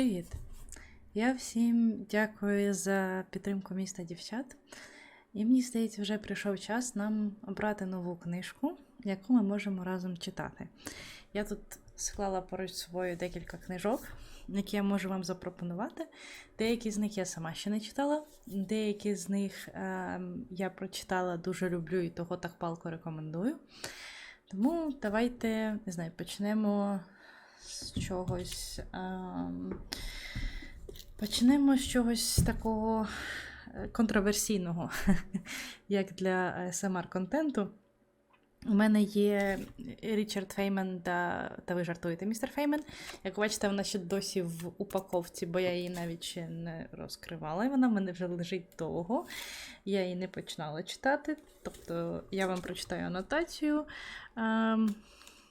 Привіт! Я всім дякую за підтримку міста дівчат. І мені здається, вже прийшов час нам обрати нову книжку, яку ми можемо разом читати. Я тут склала поруч собою декілька книжок, які я можу вам запропонувати. Деякі з них я сама ще не читала, деякі з них е, я прочитала, дуже люблю і того так палко рекомендую. Тому давайте не знаю, почнемо з чогось. ем, Почнемо з чогось такого е, контроверсійного, як для смр контенту. У мене є Річард Феймен та, та ви жартуєте, містер Феймен. Як бачите, вона ще досі в упаковці, бо я її навіть ще не розкривала. І вона в мене вже лежить довго. Я її не починала читати. Тобто я вам прочитаю анотацію.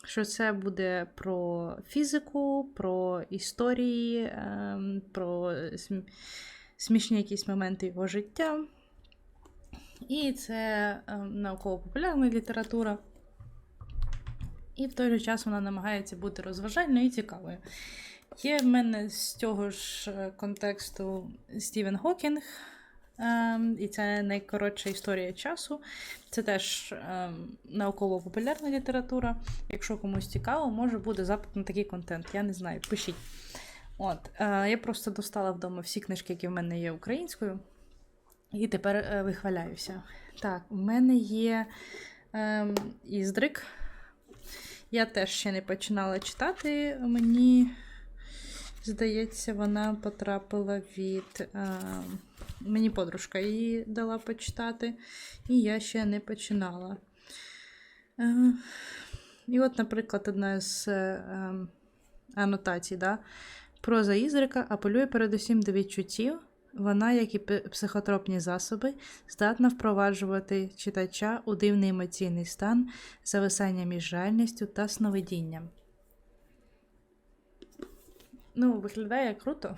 Що це буде про фізику, про історії, ем, про смішні якісь моменти його життя. І це ем, науково-популярна література. І в той же час вона намагається бути розважальною і цікавою. Є в мене з цього ж е, контексту Стівен Хокінг, ем, і це найкоротша історія часу. Це теж ем, науково-популярна література. Якщо комусь цікаво, може буде запит на такий контент. Я не знаю, пишіть. От, е, я просто достала вдома всі книжки, які в мене є українською. І тепер е, вихваляюся. Так, в мене є ем, Іздрик. Я теж ще не починала читати. Мені здається, вона потрапила від. Ем, мені подружка її дала почитати, і я ще не починала. Е, і от, наприклад, одна з е, ем, анотацій, да? проза Ізрика апелює передусім до відчуттів. Вона, як і психотропні засоби, здатна впроваджувати читача у дивний емоційний стан зависання між реальністю та сновидінням. Ну, виглядає круто.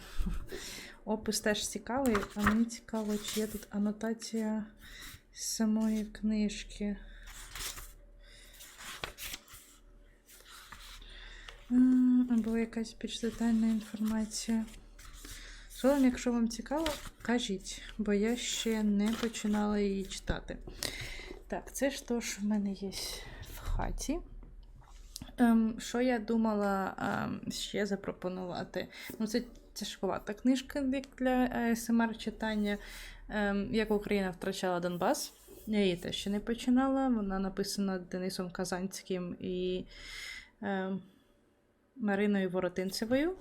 Опис теж цікавий, а мені цікаво, чи є тут анотація самої книжки. Або якась більш детальна інформація. Словом, якщо вам цікаво, кажіть, бо я ще не починала її читати. Так, це ж то, що в мене є в хаті. Ем, що я думала ем, ще запропонувати? Ну, це тяжковата книжка для АСМР читання. Ем, як Україна втрачала Донбас. Я її теж ще не починала. Вона написана Денисом Казанським і ем, Мариною Воротинцевою.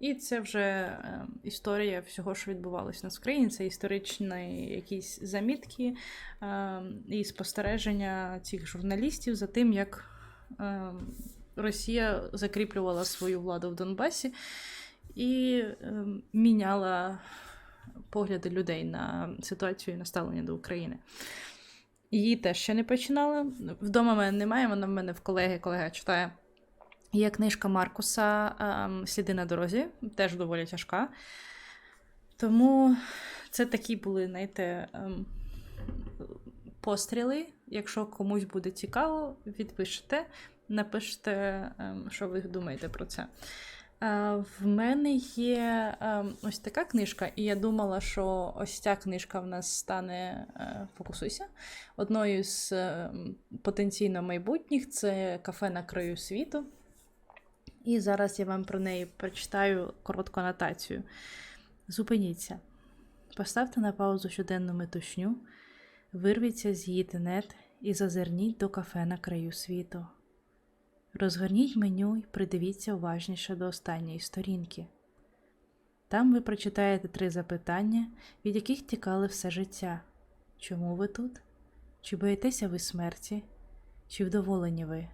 І це вже е, історія всього, що відбувалося на Україні. Це історичні якісь замітки е, і спостереження цих журналістів за тим, як е, Росія закріплювала свою владу в Донбасі і е, міняла погляди людей на ситуацію і на ставлення до України. Її теж ще не починала. Вдома мене немає, вона в мене в колеги, колега читає. Є книжка Маркуса ем, Сліди на дорозі, теж доволі тяжка. Тому це такі були, знаєте, ем, постріли. Якщо комусь буде цікаво, відпишете, напишете, ем, що ви думаєте про це. Е, В мене є ем, ось така книжка, і я думала, що ось ця книжка в нас стане е, фокусуйся. Одною з ем, потенційно майбутніх це кафе на краю світу. І зараз я вам про неї прочитаю коротку анотацію. Зупиніться. Поставте на паузу щоденну метушню, вирвіться з її тенет і зазирніть до кафе на краю світу. Розгорніть меню і придивіться уважніше до останньої сторінки. Там ви прочитаєте три запитання, від яких тікали все життя. Чому ви тут? Чи боїтеся ви смерті? Чи вдоволені ви?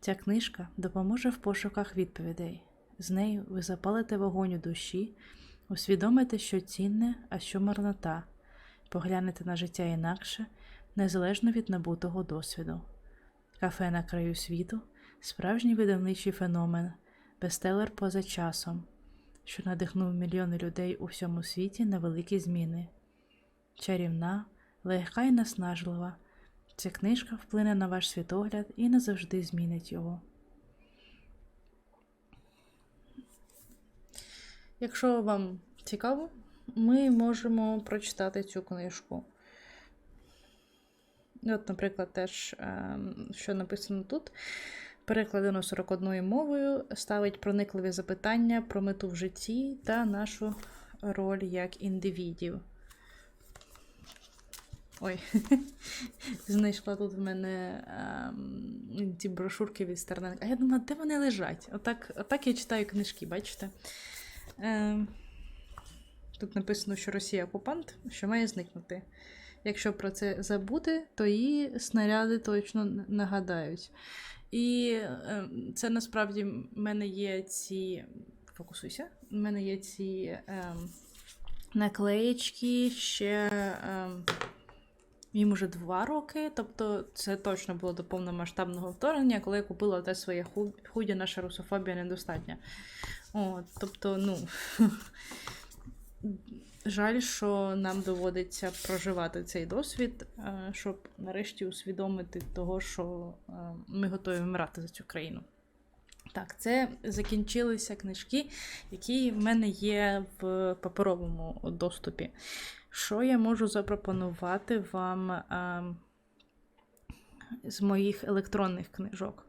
Ця книжка допоможе в пошуках відповідей. З нею ви запалите вогонь у душі, усвідомите, що цінне, а що марнота, поглянете на життя інакше, незалежно від набутого досвіду. Кафе на краю світу справжній видавничий феномен, бестселер поза часом, що надихнув мільйони людей у всьому світі на великі зміни. Чарівна, легка і наснажлива. Ця книжка вплине на ваш світогляд і назавжди змінить його. якщо вам цікаво, ми можемо прочитати цю книжку. От, наприклад, теж, ем, що написано тут. Перекладено 41 мовою, ставить проникливі запитання про мету в житті та нашу роль як індивідів. Ой, знайшла тут в мене ем, ці брошурки від Стерненка. А я думала, де вони лежать? Отак, отак я читаю книжки, бачите? Ем, тут написано, що Росія окупант, що має зникнути. Якщо про це забути, то її снаряди точно нагадають. І е, це насправді в мене є ці. Фокусуйся. У мене є ці е, наклеєчки ще. Е, їм уже два роки, тобто це точно було до повномасштабного вторгнення, коли я купила те своє худі, наша русофобія недостатня. От, тобто, ну. Жаль, що нам доводиться проживати цей досвід, е, щоб нарешті усвідомити того, що е, ми готові вмирати за цю країну. Так, це закінчилися книжки, які в мене є в паперовому доступі. Що я можу запропонувати вам а, з моїх електронних книжок?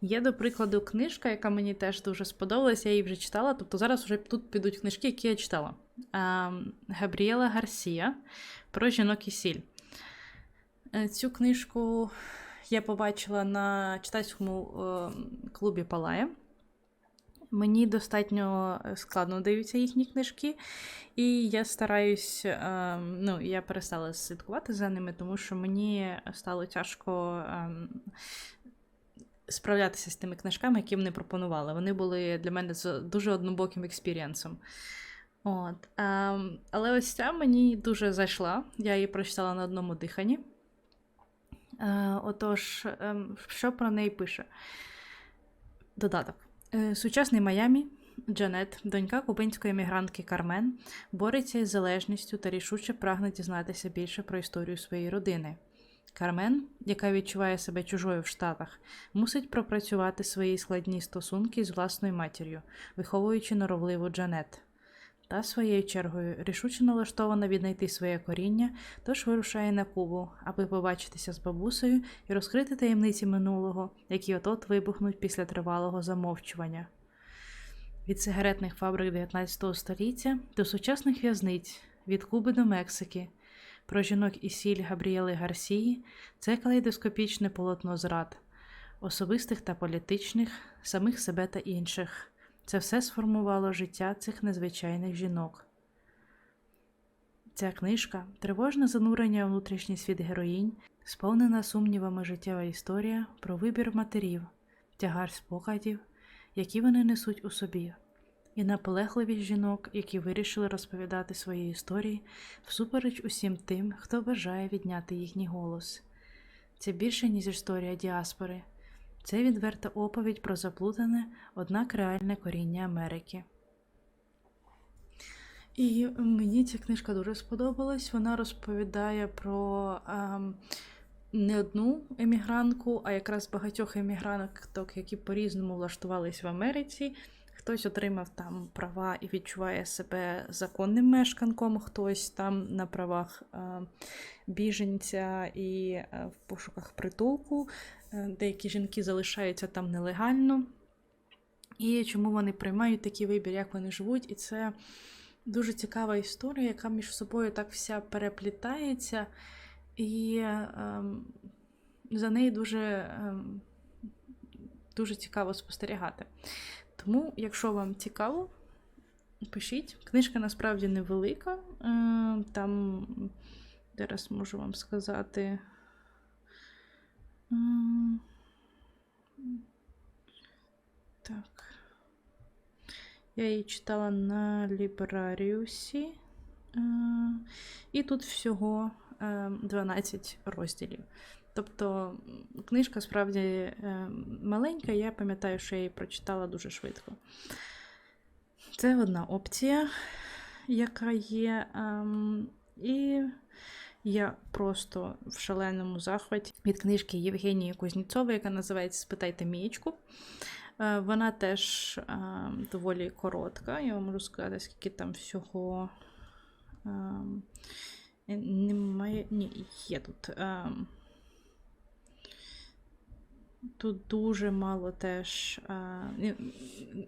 Є, до прикладу, книжка, яка мені теж дуже сподобалася, я її вже читала. Тобто зараз вже тут підуть книжки, які я читала. А, Габріела Гарсія про жінок і сіль. Е, цю книжку я побачила на читацькому е, клубі Палая. Мені достатньо е, складно дивляться їхні книжки, і я стараюсь, е, ну, я перестала слідкувати за ними, тому що мені стало тяжко е, справлятися з тими книжками, які вони пропонували. Вони були для мене дуже однобоким експірієнсом. От. Але ось ця мені дуже зайшла. Я її прочитала на одному диханні. Отож, ем, що про неї пише? Додаток. Е, сучасний Майамі Джанет, донька кубинської емігрантки Кармен, бореться із залежністю та рішуче прагне дізнатися більше про історію своєї родини. Кармен, яка відчуває себе чужою в Штатах, мусить пропрацювати свої складні стосунки з власною матір'ю, виховуючи норовливу Джанет. Та своєю чергою рішуче налаштована віднайти своє коріння, тож вирушає на Кубу, аби побачитися з бабусею і розкрити таємниці минулого, які отот вибухнуть після тривалого замовчування. Від сигаретних фабрик 19 століття до сучасних в'язниць, від Куби до Мексики, про жінок і сіль Габріели Гарсії це калейдоскопічне полотно зрад, особистих та політичних, самих себе та інших. Це все сформувало життя цих незвичайних жінок. Ця книжка тривожне занурення у внутрішній світ героїнь, сповнена сумнівами життєва історія про вибір матерів, тягар спогадів, які вони несуть у собі, і наполегливість жінок, які вирішили розповідати свої історії всупереч усім тим, хто бажає відняти їхній голос. Це більше, ніж історія діаспори. Це відверта оповідь про заплутане, однак реальне коріння Америки. І мені ця книжка дуже сподобалась. Вона розповідає про ем, не одну емігрантку, а якраз багатьох емігранток, які по-різному влаштувались в Америці. Хтось отримав там права і відчуває себе законним мешканком, хтось там на правах е, біженця і е, в пошуках притулку. Е, деякі жінки залишаються там нелегально. І чому вони приймають такий вибір, як вони живуть. І це дуже цікава історія, яка між собою так вся переплітається, і ем, за нею дуже ем, дуже цікаво спостерігати. Тому, якщо вам цікаво, пишіть. Книжка насправді невелика. Е, там, зараз можу вам сказати. Так. Я її читала на Лібраріусі. І тут всього 12 розділів. Тобто книжка справді е, маленька, я пам'ятаю, що я її прочитала дуже швидко. Це одна опція, яка є. Ем, і я просто в шаленому захваті від книжки Євгенії Кузніцової, яка називається Спитайте Мієчку. Е, Вона теж е, доволі коротка. Я вам можу сказати, скільки там всього. ем, Немає. Ні, є тут. Тут дуже мало теж е,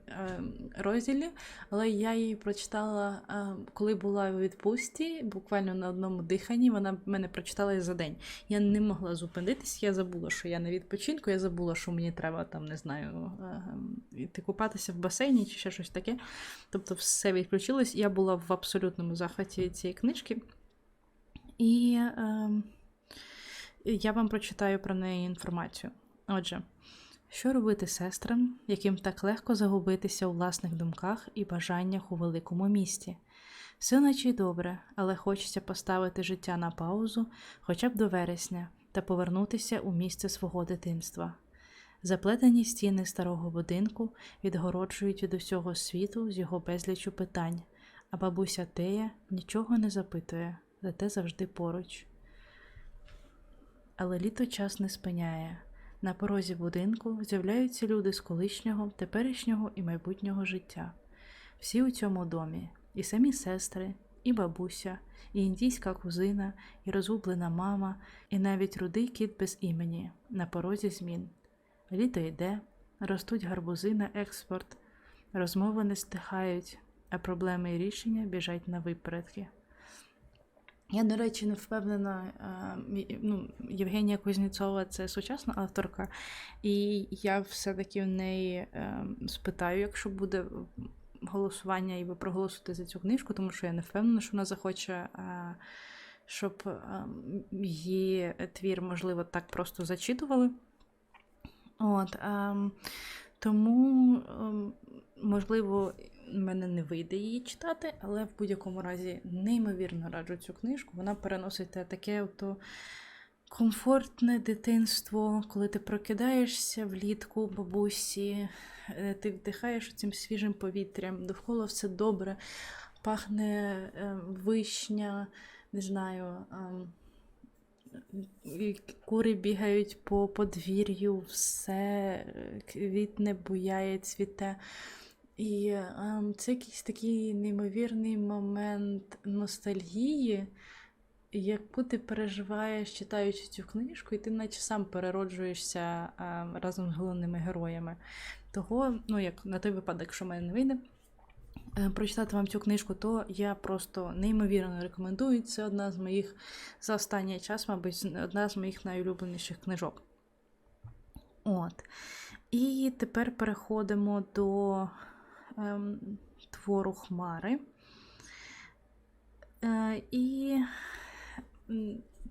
е, розділів, але я її прочитала, е, коли була у відпустці, буквально на одному диханні. Вона мене прочитала за день. Я не могла зупинитись, я забула, що я на відпочинку, я забула, що мені треба там, не знаю, іти купатися в басейні чи ще щось таке. Тобто все відключилось. Я була в абсолютному захваті від цієї книжки. І е, я вам прочитаю про неї інформацію. Отже, що робити сестрам, яким так легко загубитися у власних думках і бажаннях у великому місті? Все наче й добре, але хочеться поставити життя на паузу хоча б до вересня та повернутися у місце свого дитинства. Заплетені стіни старого будинку відгороджують від усього світу з його безлічу питань, а бабуся Тея нічого не запитує, зате завжди поруч. Але літо час не спиняє. На порозі будинку з'являються люди з колишнього, теперішнього і майбутнього життя. Всі у цьому домі, і самі сестри, і бабуся, і індійська кузина, і розгублена мама, і навіть рудий кіт без імені на порозі змін. Літо йде, ростуть гарбузи на експорт, розмови не стихають, а проблеми і рішення біжать на випередки. Я, до речі, не впевнена. е, Ну, Євгенія Кузнєцова це сучасна авторка, і я все-таки в неї е, спитаю, якщо буде голосування, і ви проголосуєте за цю книжку, тому що я не впевнена, що вона захоче, е, щоб її твір, можливо, так просто зачитували. От, ем, тому, ем, можливо, в мене не вийде її читати, але в будь-якому разі неймовірно раджу цю книжку. Вона переносить таке ото комфортне дитинство, коли ти прокидаєшся влітку бабусі, е, ти вдихаєш цим свіжим повітрям, довкола все добре, пахне е, вишня, не знаю. ем, Кури бігають по подвір'ю, все е, квітне, буяє, цвіте. І ем, це якийсь такий неймовірний момент ностальгії, яку ти переживаєш, читаючи цю книжку, і ти наче сам перероджуєшся ем, разом з головними героями. Того, ну як на той випадок, якщо в мене не вийде, е, прочитати вам цю книжку, то я просто неймовірно рекомендую. Це одна з моїх за останній час, мабуть, одна з моїх найулюбленіших книжок. От. І тепер переходимо до твору Хмари. Е, і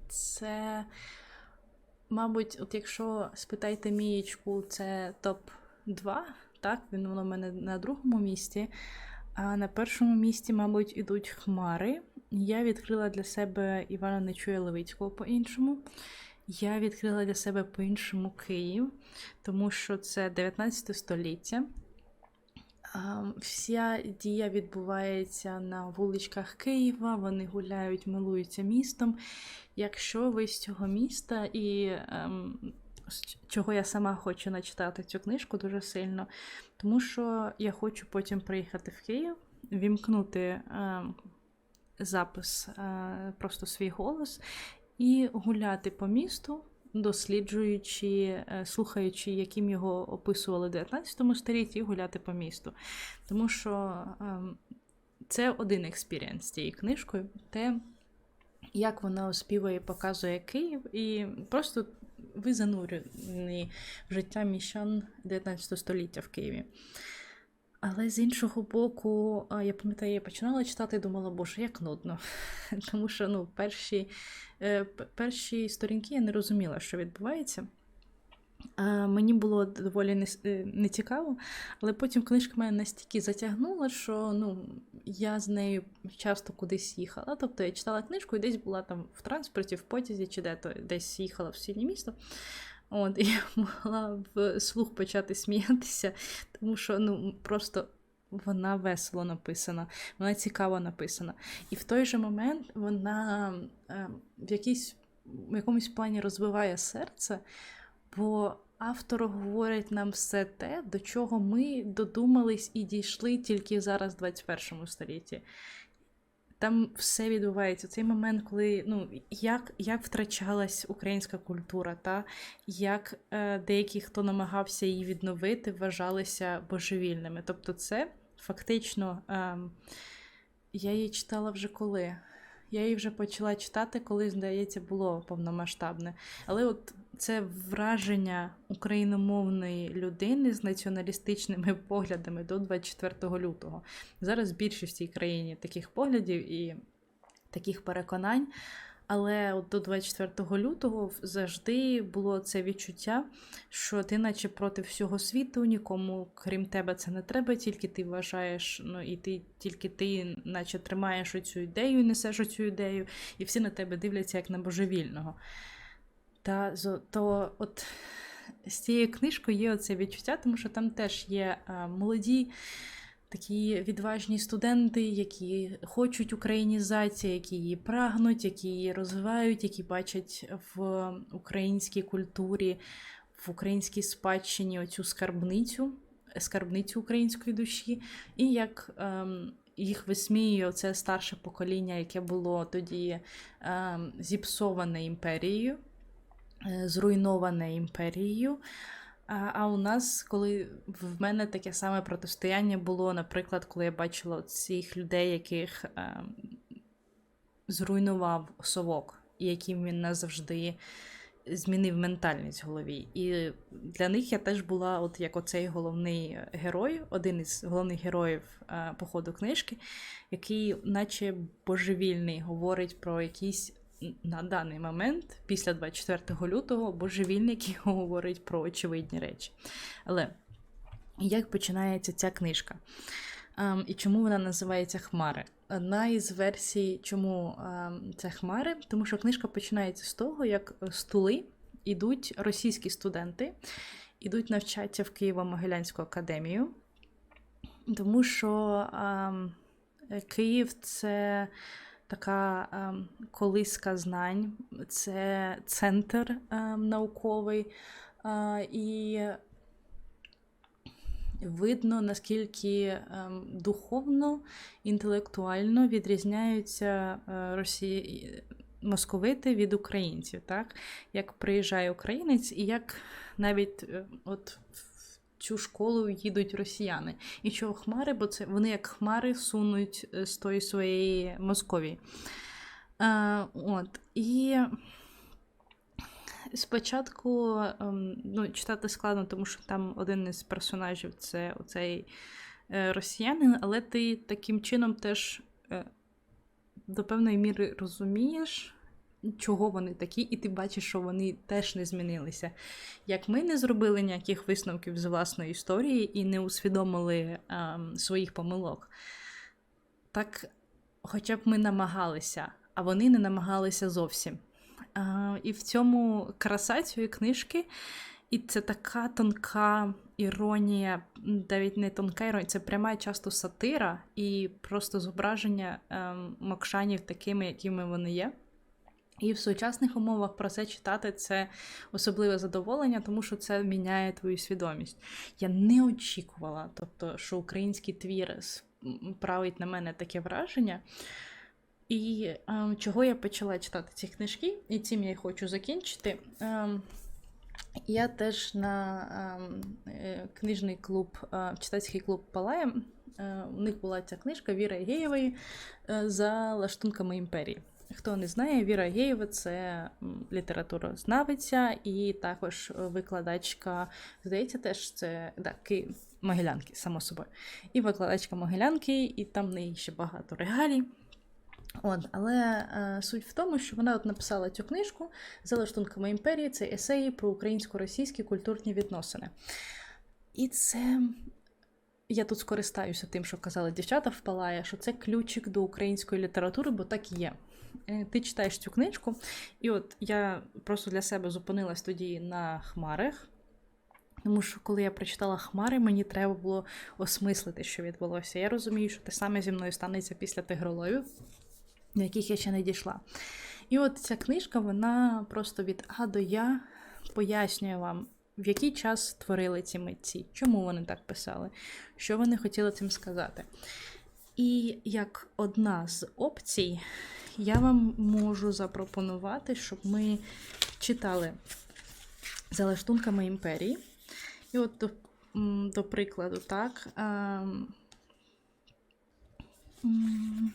це, мабуть, от якщо спитаєте Мієчку, це топ-2, так, він воно в мене на другому місці. А на першому місці, мабуть, ідуть хмари. Я відкрила для себе Івана Нечуя Левицького по-іншому. Я відкрила для себе по-іншому Київ, тому що це 19 століття. Вся дія відбувається на вуличках Києва, вони гуляють, милуються містом. Якщо ви з цього міста, і ем, з чого я сама хочу начитати цю книжку дуже сильно, тому що я хочу потім приїхати в Київ, вімкнути ем, запис, е, просто свій голос, і гуляти по місту, досліджуючи, е, слухаючи, яким його описували в 19 столітті, і гуляти по місту. Тому що ем, це один експірієнс з цією книжкою, те, як вона оспівує і показує Київ, і просто ви занурені в життя міщан 19 століття в Києві. Але з іншого боку, я пам'ятаю, я починала читати і думала, боже, як нудно. Тому що ну, перші, е, перші сторінки я не розуміла, що відбувається. Мені було доволі е, не цікаво, але потім книжка мене настільки затягнула, що ну, я з нею часто кудись їхала. Тобто я читала книжку і десь була там в транспорті, в потязі чи де-то десь їхала в сусіднє місто. От, я могла вслух почати сміятися, тому що ну, просто вона весело написана, вона цікаво написана. І в той же момент вона е, в, якійсь, в якомусь плані розвиває серце, бо автор говорить нам все те, до чого ми додумались і дійшли тільки зараз, в 21 столітті. Там все відбувається. Цей момент, коли ну як як втрачалась українська культура, та як е, деякі, хто намагався її відновити, вважалися божевільними. Тобто, це фактично е, я її читала вже коли. Я її вже почала читати, коли, здається, було повномасштабне. Але от це враження україномовної людини з націоналістичними поглядами до 24 лютого. Зараз більшість в цій країні таких поглядів і таких переконань. Але от до 24 лютого завжди було це відчуття, що ти, наче проти всього світу, нікому, крім тебе, це не треба, тільки ти вважаєш, ну і ти тільки ти, наче тримаєш оцю ідею, несеш оцю ідею, і всі на тебе дивляться як на божевільного. Та то от з цією книжкою є оце відчуття, тому що там теж є а, молоді. Такі відважні студенти, які хочуть українізації, які її прагнуть, які її розвивають, які бачать в українській культурі, в українській спадщині оцю скарбницю, скарбницю української душі, і як ем, їх висміює це старше покоління, яке було тоді ем, зіпсоване імперією, е, зруйноване імперією. А у нас, коли в мене таке саме протистояння було, наприклад, коли я бачила цих людей, яких е, зруйнував совок, і яким він назавжди змінив ментальність в голові. І для них я теж була, от як оцей головний герой, один із головних героїв е, походу книжки, який, наче божевільний, говорить про якісь на даний момент, після 24 лютого, божевільник говорить про очевидні речі. Але як починається ця книжка? Um, і чому вона називається Хмари? Одна із версій, чому um, це Хмари, тому що книжка починається з того, як стули ідуть російські студенти, ідуть навчатися в Києво-Могилянську академію, тому що um, Київ це така ем, колиска знань, це центр ем, науковий, е, і видно, наскільки ем, духовно, інтелектуально відрізняються е, Росії. Московити від українців, так? Як приїжджає українець, і як навіть е, от цю школу їдуть росіяни. І чого хмари, бо це вони як хмари сунуть е, з тої своєї Московії. А, от. І спочатку ем, ну, читати складно, тому що там один із персонажів це оцей е, росіянин, але ти таким чином теж е, до певної міри розумієш чого вони такі, і ти бачиш, що вони теж не змінилися. Як ми не зробили ніяких висновків з власної історії і не усвідомили а, ем, своїх помилок, так хоча б ми намагалися, а вони не намагалися зовсім. А, І в цьому краса цієї книжки. І це така тонка іронія, навіть не тонка іронія, це пряма часто сатира і просто зображення ем, мокшанів такими, якими вони є. І в сучасних умовах про це читати це особливе задоволення, тому що це міняє твою свідомість. Я не очікувала, тобто, що український твір править на мене таке враження. І е, чого я почала читати ці книжки, і цим я хочу закінчити. Е, я теж на е, книжний клуб, е, читацький клуб Палая. Е, у них була ця книжка Віра Єєвої е, за лаштунками імперії. Хто не знає, Віра Геєва це літературознавиця і також викладачка, здається, теж це да, Могилянки, само собою. І викладачка Могилянки, і там в неї ще багато регалій. От, Але е, суть в тому, що вона от написала цю книжку за лаштунками імперії, це есеї про українсько-російські культурні відносини. І це. Я тут скористаюся тим, що казали дівчата в Палая, що це ключик до української літератури, бо так і є. Е, ти читаєш цю книжку, і от я просто для себе зупинилась тоді на хмарах. Тому що, коли я прочитала Хмари, мені треба було осмислити, що відбулося. Я розумію, що те саме зі мною станеться після тигроловів, до яких я ще не дійшла. І от ця книжка, вона просто від А до Я пояснює вам в який час творили ці митці, чому вони так писали, що вони хотіли цим сказати. І як одна з опцій, я вам можу запропонувати, щоб ми читали за лаштунками імперії. І от, до, до прикладу, так. ем, м,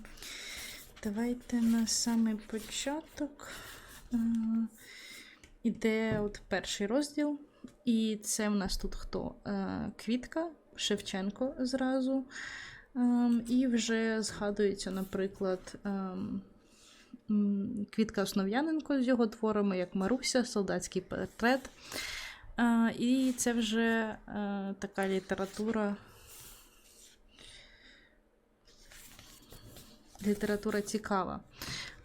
Давайте на самий початок. Е, Іде от перший розділ, і це в нас тут хто? Е, Квітка, Шевченко зразу. Ем, І вже згадується, наприклад, ем, Квітка Основ'яненко з його творами, як Маруся, Солдатський портрет. Е, І це вже е, така література. Література цікава.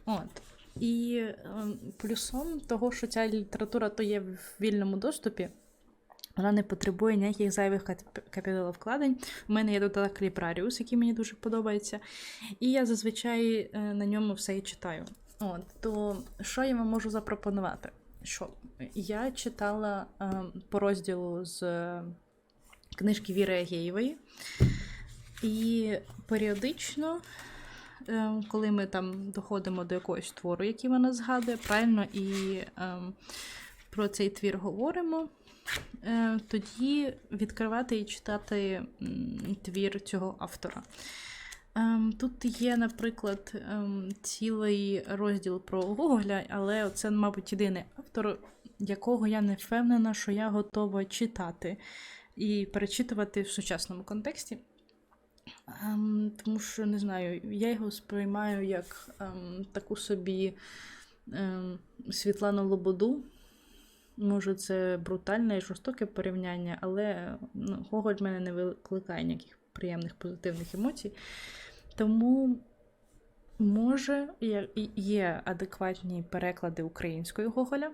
От. І е, плюсом того, що ця література то є в вільному доступі, вона не потребує ніяких зайвих капіталовкладень. У мене є додаток Ліпраріус, який мені дуже подобається. І я зазвичай е, на ньому все і читаю. От, то що я вам можу запропонувати? Що я читала е, по розділу з е, книжки Віри Агєєвої, і періодично е, коли ми там доходимо до якогось твору, який вона згадує, правильно і е, про цей твір говоримо, е, тоді відкривати і читати твір цього автора. Ем, Тут є, наприклад, ем, цілий розділ про Гоголя, але це, мабуть, єдиний автор, якого я не впевнена, що я готова читати і перечитувати в сучасному контексті. Ем, тому що не знаю, я його сприймаю як таку собі Світлану Лободу. Може, це брутальне і жорстоке порівняння, але ну, Гоголь в мене не викликає ніяких приємних позитивних емоцій. Тому, може, є- адекватні переклади української Гоголя.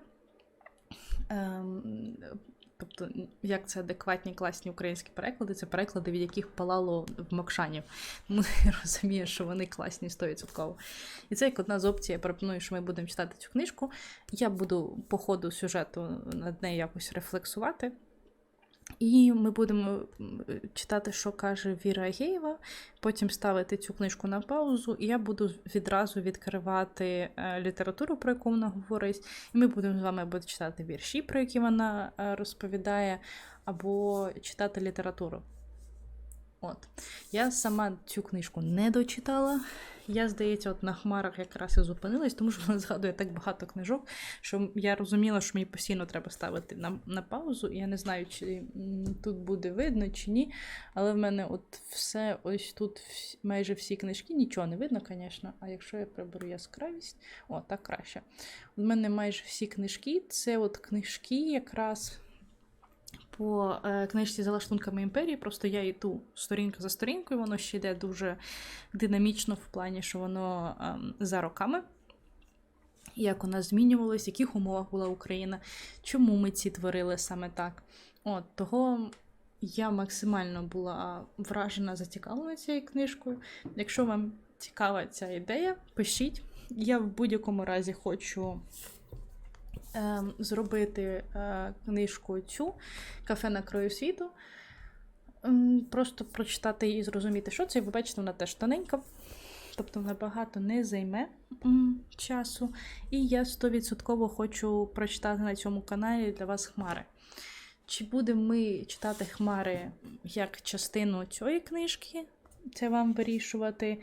Тобто, як це адекватні класні українські переклади, це переклади, від яких палало в Мокшанів. Тому я розумію, що вони класні 100%. І це як одна з опцій. Я пропоную, що ми будемо читати цю книжку. Я буду по ходу сюжету над нею якось рефлексувати. І ми будемо читати, що каже Віра Агєєва, потім ставити цю книжку на паузу, і я буду відразу відкривати е, літературу, про яку вона говорить. І ми будемо з вами або читати вірші, про які вона е, розповідає, або читати літературу. От. Я сама цю книжку не дочитала. Я, здається, от на хмарах якраз і зупинилась, тому що вона згадує так багато книжок, що я розуміла, що мені постійно треба ставити на, на паузу. І я не знаю, чи тут буде видно, чи ні. Але в мене от все ось тут майже всі книжки, нічого не видно, звісно. А якщо я приберу яскравість, о, так краще. У мене майже всі книжки це от книжки якраз по е, книжці за лаштунками імперії. Просто я йду сторінка за сторінкою, воно ще йде дуже динамічно в плані, що воно ем, за роками. Як вона змінювалась, в яких умовах була Україна, чому ми ці творили саме так. От того я максимально була вражена, зацікавлена цією книжкою. Якщо вам цікава ця ідея, пишіть. Я в будь-якому разі хочу ем, зробити е, книжку цю кафе на краю світу. Просто прочитати і зрозуміти, що це. І ви бачите, вона теж тоненька, тобто вона багато не займе часу. І я 100% хочу прочитати на цьому каналі для вас хмари. Чи будемо ми читати хмари як частину цієї книжки? Це вам вирішувати.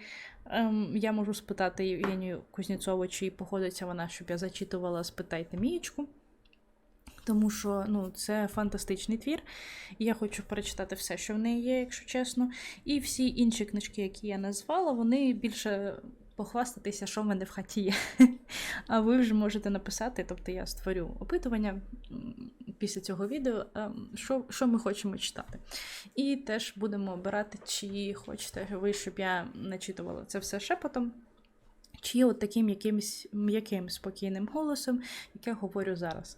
Ем, я можу спитати Євгенію Кузнєцову, чи походиться вона, щоб я зачитувала Спитайте Мієчку. Тому що ну, це фантастичний твір. І я хочу перечитати все, що в неї є, якщо чесно. І всі інші книжки, які я назвала, вони більше похвастатися, що в мене в хаті є. А ви вже можете написати, тобто я створю опитування після цього відео, що, що ми хочемо читати. І теж будемо обирати, чи хочете ви, щоб я начитувала це все шепотом. Чи от таким якимось м'яким спокійним голосом, як я говорю зараз.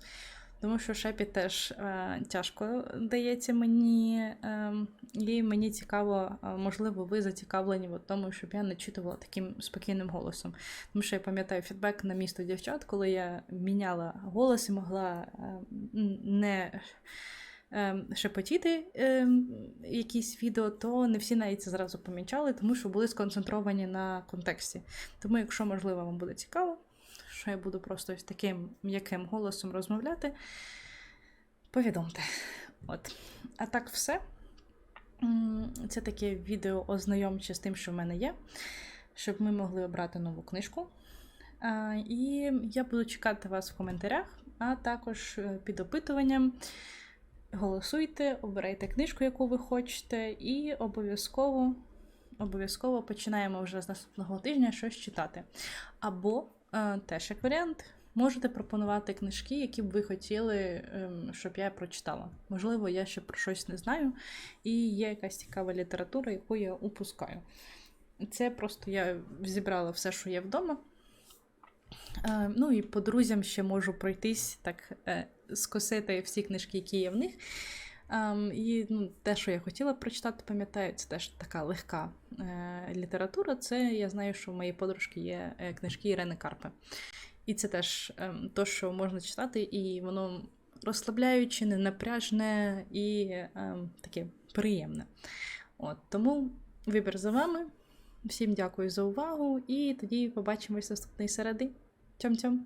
Тому що шепіт теж е, тяжко дається мені, е, і мені цікаво, е, можливо, ви зацікавлені в тому, щоб я начитувала таким спокійним голосом. Тому що я пам'ятаю фідбек на місто дівчат, коли я міняла голос і могла е, не е, шепотіти е, якісь відео, то не всі навіть це зразу помічали, тому що були сконцентровані на контексті. Тому, якщо можливо вам буде цікаво, що я буду просто ось таким м'яким голосом розмовляти, повідомте. От. А так все. Це таке відео ознайомче з тим, що в мене є, щоб ми могли обрати нову книжку. І я буду чекати вас в коментарях, а також е, під опитуванням. Голосуйте, обирайте книжку, яку ви хочете, і обов'язково, обов'язково починаємо вже з наступного тижня щось читати. Або теж як варіант, можете пропонувати книжки, які б ви хотіли, ем, щоб я прочитала. Можливо, я ще про щось не знаю, і є якась цікава література, яку я упускаю. Це просто я зібрала все, що є вдома. Е, Ну і по друзям ще можу пройтись, так е, скосити всі книжки, які є в них. Ем, І ну, те, що я хотіла прочитати, пам'ятаю, це теж така легка е, література. Це я знаю, що в моєї подружки є е, книжки Ірени Карпи. І це теж ем, то, що можна читати, і воно розслабляюче, не напряжне і ем, таке приємне. От, тому вибір за вами. Всім дякую за увагу, і тоді побачимось наступної середи. Тьом-тьом!